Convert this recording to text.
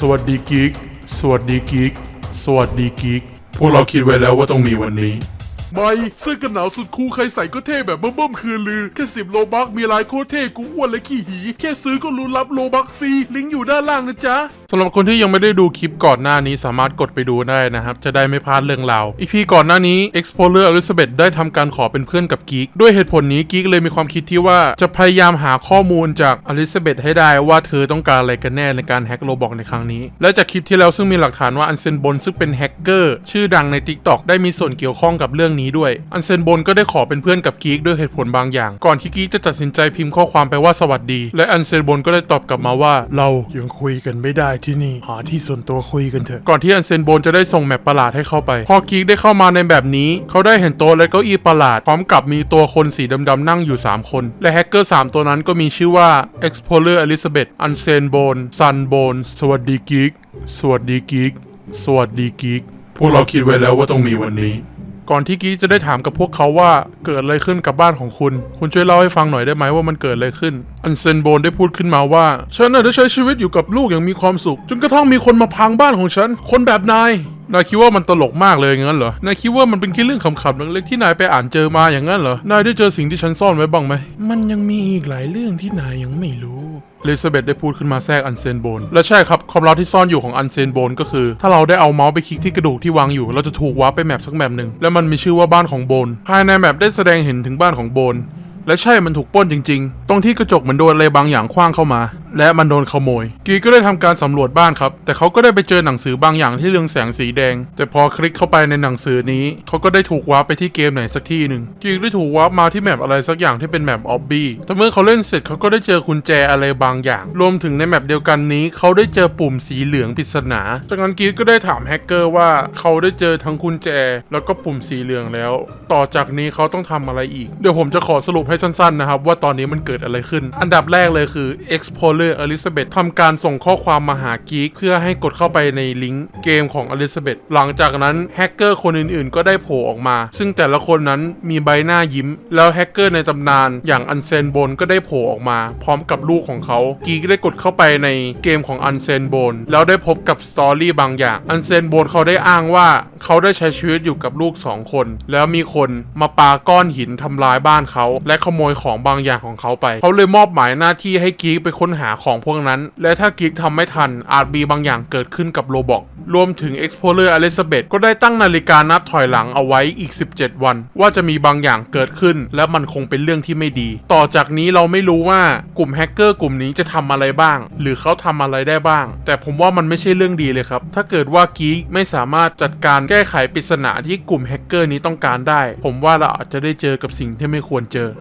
สวัสดีกิ๊กสวัสดีกิ๊กสวัสดีกิ๊กพวกเราคิดไว้แล้วว่าต้องมีวันนี้ ไม่เสื้อกันหนาวสุดคูลใครใส่ก็เท่แบบเบิ่มๆคือลือ แค่สิบโลบักมีลายโคตรเท่กูอ้วนและขี้หี แค่ซื้อก็รู้นรับโลบักฟรี ลิงก์อยู่ด้านล่างนะจ๊ะ สำหรับคนที่ยังไม่ได้ดูคลิปก่อนหน้านี้สามารถกดไปดูได้นะครับ จะได้ไม่พลาดเรื่องราวอีพีก่อนหน้านี้ Explorer Elizabeth ได้ทำการขอเป็นเพื่อนกับกิ๊กด้วยเหตุผลนี้กิ๊กเลยมีความคิดที่ว่าจะพยายามหาข้อมูลจาก Elizabeth ให้ได้ว่าเธอต้องการอะไรกันแน่ในการแฮ็กโลบอกในครั้งนี้ และจากคลิปที่แล้วซึ่งมีหลักฐานว่าอันเซนบนซึ่งเป็นแฮกเกอร์ชื่อดังใน TikTok ได้มีส่วนเกี่ยวข้องกับเรื่องนี้ด้วย อันเซนบนก็ได้ขอเป็นเพื่อนกับกิ๊กด้วยเหตุผลบางอย่าง ก่อนที่กิ๊กจะตัดสินใจพิมพ์ข้อความไปว่าสวัสดี และอันเซนบนก็ได้ตอบกลับมาว่า เรายังคุยกันไม่ได้ที่นี่ หาที่ส่วนตัวคุยกันเถอะ ก่อนที่อันเซนโบนจะได้ส่งแมปประหลาดให้เข้าไป พอกิกได้เข้ามาในแบบนี้ เขาได้เห็นโต๊ะและเก้าอี้ประหลาด พร้อมกับมีตัวคนสีดำๆนั่งอยู่ 3 คน และแฮกเกอร์ 3 ตัวนั้นก็มีชื่อว่า Explorer Elizabeth อันเซนบนซันบนสวัสดีกิกสวัสดีกิกสวัสดีกิกพวกเราคิดไว้แล้วว่าต้องมีวันนี้ ก่อนที่กิ๊กจะได้ถามกับพวกเขาว่าเกิดอะไรขึ้นกับบ้านของคุณ คุณช่วยเล่าให้ฟังหน่อยได้ไหมว่ามันเกิดอะไรขึ้น อันเซนโบนได้พูดขึ้นมาว่า ฉันน่ะได้ใช้ชีวิตอยู่กับลูกอย่างมีความสุข จนกระทั่งมีคนมาพังบ้านของฉัน คนแบบนาย นายคิดว่ามันตลกมากเลยอย่างนั้นเหรอ นายคิดว่ามันเป็นแค่เรื่องขำๆเล็กๆที่นายไปอ่านเจอมาอย่างนั้นเหรอ นายได้เจอสิ่งที่ฉันซ่อนไว้บ้างไหม มันยังมีอีกหลายเรื่องที่นายยังไม่รู้ เลซาเบธได้พูดขึ้นมาแทรกอันเซนโบน และใช่ครับความลับที่ซ่อนอยู่ของอันเซนโบนก็คือ ถ้าเราได้เอาเมาส์ไปคลิกที่กระดูกที่วางอยู่ เราจะถูกวาร์ปไปแมปสักแมปหนึ่ง และมันมีชื่อว่าบ้านของโบน ภายในแมปได้แสดงเห็นถึงบ้านของโบน และใช่มันถูกป้นจริง ๆ ตรงที่กระจกเหมือนโดนอะไรบางอย่างคว้างเข้ามา และมันโดนขโมย กีก็ได้ทำการสำรวจบ้านครับ แต่เขาก็ได้ไปเจอหนังสือบางอย่างที่เรืองแสงสีแดง แต่พอคลิกเข้าไปในหนังสือนี้ เขาก็ได้ถูกวาร์ปไปที่เกมไหนสักที่หนึ่งกีได้ถูกวาร์ปมาที่แมปอะไรสักอย่างที่เป็นแมปออบบี้แต่เมื่อเขาเล่นเสร็จเขาก็ได้เจอกุญแจอะไรบางอย่าง รวมถึงในแมปเดียวกันนี้ เขาได้เจอปุ่มสีเหลืองปริศนา จากนั้นกีก็ได้ถามแฮกเกอร์ว่าเขาได้เจอทั้งกุญแจ แล้วก็ปุ่มสีเหลืองแล้ว ต่อจากนี้เขาต้องทำอะไรอีก เดี๋ยวผมจะขอสรุปให้สั้นๆนะครับว่าตอนนี้มันเกิดอะไรขึ้น อันดับแรกเลยคือ Explorer Elizabeth ทำการส่งข้อความมาหากีกเพื่อให้กดเข้าไปในลิงก์เกมของ Elizabeth หลังจากนั้นแฮกเกอร์คนอื่นๆ ก็ได้โผล่ออกมา ซึ่งแต่ละคนนั้นมีใบหน้ายิ้ม แล้วแฮกเกอร์ในตำนานอย่างอันเซนโบนก็ได้โผล่ออกมา พร้อมกับลูกของเขากีกได้กดเข้าไปในเกมของอันเซนโบนแล้วได้พบกับสตอรี่บางอย่างอันเซนโบนเขาได้อ้างว่า เขาได้ใช้ชีวิตอยู่กับลูกสองคน แล้วมีคนมาปาก้อนหินทำลายบ้านเขา และขโมยของบางอย่างของเขาไป เขาเลยมอบหมายหน้าที่ให้กีกไปค้นหาของพวกนั้น และถ้ากีกทำไม่ทันอาจมีบางอย่างเกิดขึ้นกับโรบอกรวมถึง Explorer Elizabeth ก็ได้ตั้งนาฬิกานับถอยหลังเอาไว้อีก 17 วัน ว่าจะมีบางอย่างเกิดขึ้น และมันคงเป็นเรื่องที่ไม่ดี ต่อจากนี้เราไม่รู้ว่ากลุ่มแฮกเกอร์กลุ่มนี้จะทำอะไรบ้าง หรือเขาทำอะไรได้บ้าง แต่ผมว่ามันไม่ใช่เรื่องดีเลยครับ ถ้าเกิดว่ากีกไม่สามารถจัดการแก้ไขปริศนาที่กลุ่มแฮกเกอร์นี้ต้องการได้ ผมว่าเราอาจจะได้เจอกับสิ่งที่ไม่ควรเจอ